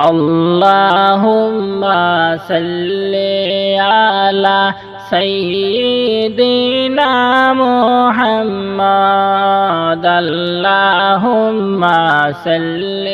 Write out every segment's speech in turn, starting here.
اللهم صل على سيدنا محمد اللهم صل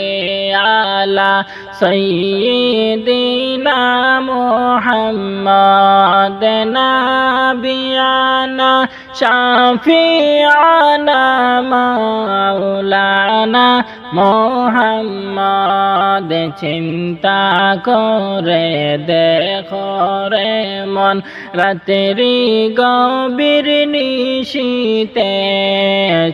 على سيدنا محمد نبينا شفيعنا مولانا মোহাম্মদ চিন্তা করে দেখো রে মন রাত্রি গভীর নিশীতে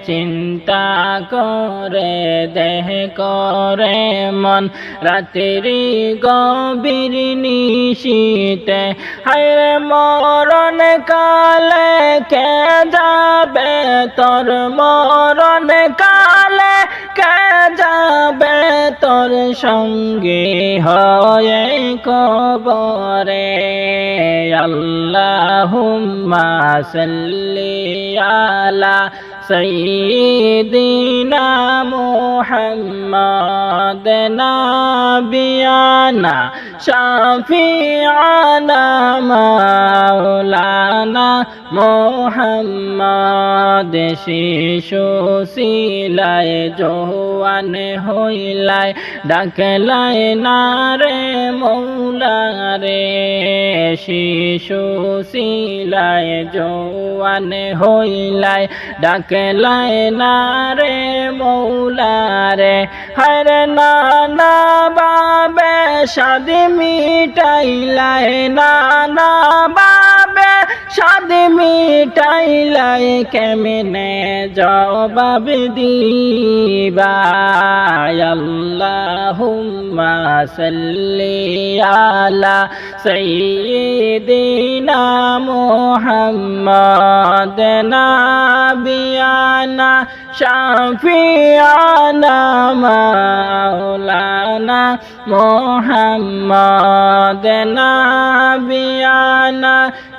চিন্তা করে দেহ করে মন রাত্রি গভীর নিশীতে হায় মরণ কালে কে যাবে তোর মরণ কালে কে যাবে তোর সঙ্গে হয়ে কবরে? আল্লাহুম্মা সাল্লি আলা সাইয়্যিদিনা মুহাম্মাদ নাবিয়ানা شفيعنا مولانا মোহাম্মদ শিশু শিলায় জোয়ান হইলায় ডাকলায় না রে মৌলা রে শিশু শিলায় জোয়ান হইলায় ডাকলায় না রে মৌলা রে হরে নানা বাবে শাদি মিটাইলায় নানা বাবে শাদি মিটাইলাই কেমনে জবাব দিবা আল্লাহুম্মা সাল্লি আলা সাইয়্যিদিনা মুহাম্মাদ নাবিয়ানা শাফিয়ানা মাওলানা মুহাম্মাদ নাবিয়ানা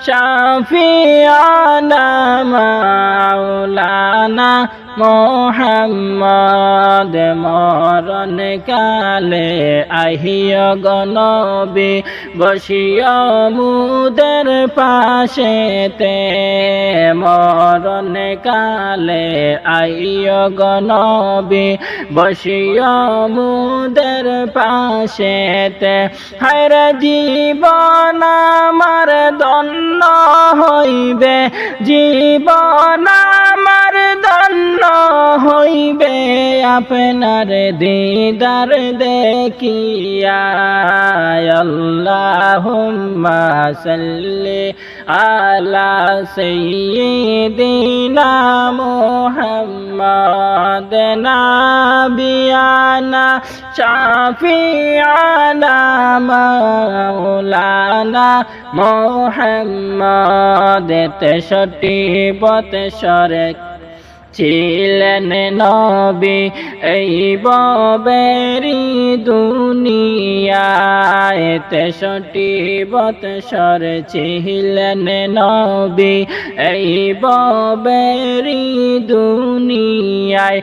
শাফিয়ানা মাওলানা মোহাম্মদ মরণ কালে আহিয় গনবি বসিয় মুদের পাশেতে। মরণ কালে আহিয় গনবি বসিয় মুদের পাশেতে। হর জীবন আমার দন্ন হইবে জীবন আমার দন্ন হইবে। আপনার দিদার দেখিয়া আল্লাহুম্মা সাল্লি আলা সাইয়্যিদিনা মুহাম্মাদ নাবিয়ানা শাফিয়ানা মাওলানা মোহাম্মদ তেষট্টি বৎসরে ছিলেন নবী এই ববেরি দুনিয়ায় তেষট্টি বৎসর ছিলেন নবী এই ববেরি দুনিয়ায়।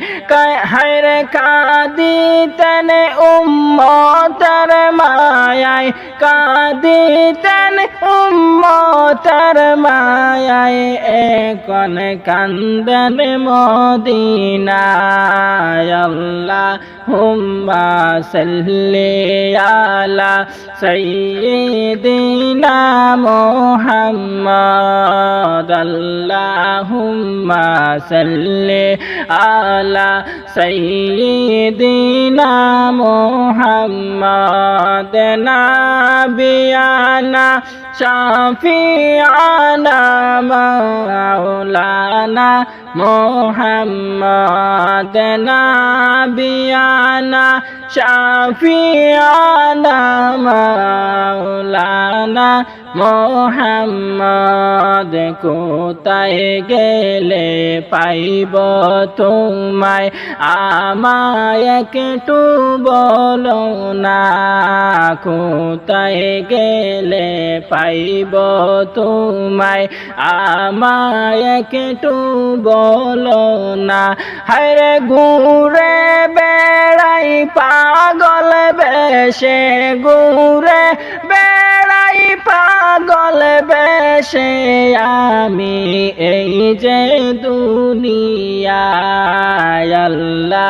হায়রে কাদিতেন উম্মতার মায়ায়, কাদিতেন উম্মতার মায়ায়। এখন কান্দন মদিনায় আল্লাহুম্মা সাল্লি আলা সাইয়্যিদিনা মুহাম্মদ আল্লাহুম্মা সাল্লি আলা সাইয়্যিদিনা মুহাম্মদ নাবিয়ানা শাফিয়ানা মাওলানা মোহাম্মদ নাবিয়ানা শাফিয়ানা মাওলানা মোহাম্মদ, কোথায় গেলে পাইব তোমায়? আমায় একটু বলো না, কোথায় গেলে পাইব তোমায়? আমায় একটু বলো না হরে ঘুরে বেড়াই পাগল বেশে গুরে বেড়াই পাগল বেশে আমি এই যে দুনিয়া আল্লাহ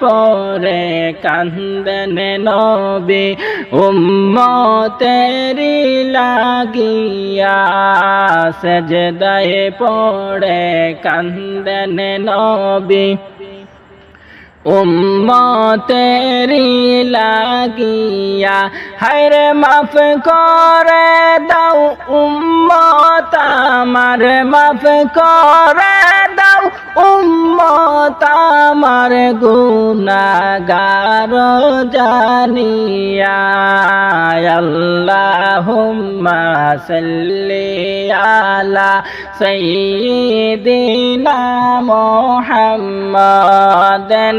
পরে কান্দন নবী উম্মতেরি লাগিয়া সজদায় পড়ে কান্দন নবী। উম্মতেরি লাগিয়া হায়রে মাফ করে দাও উম্মত আমার, মাফ করে দাও উম্মত আমার গুনাগার জানিয়া। আল্লাহুম্মা সাল্লি আলা সাইয়্যিদিনা মুহাম্মাদ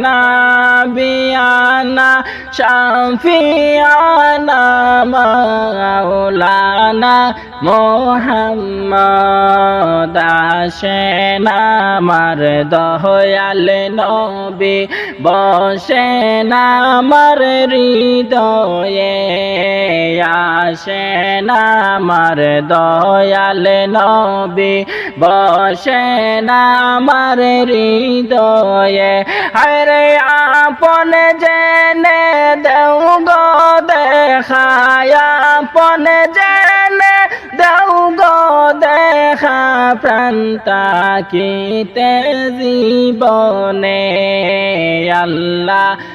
নাবিয়ানা শাফিয়ানা মাওলানা মোহাম্মদ আসেন আমার দয়াল নবী বসেন আমার হৃদয়ে আসেন আমার দয়াল নবী। বসেন আমার হৃদয়ে। হরে আপন জেনে দেও গো দেখায়। আপন জেনে দেও গো দেখা প্রান্তা কিতে জীবনে। আল্লাহ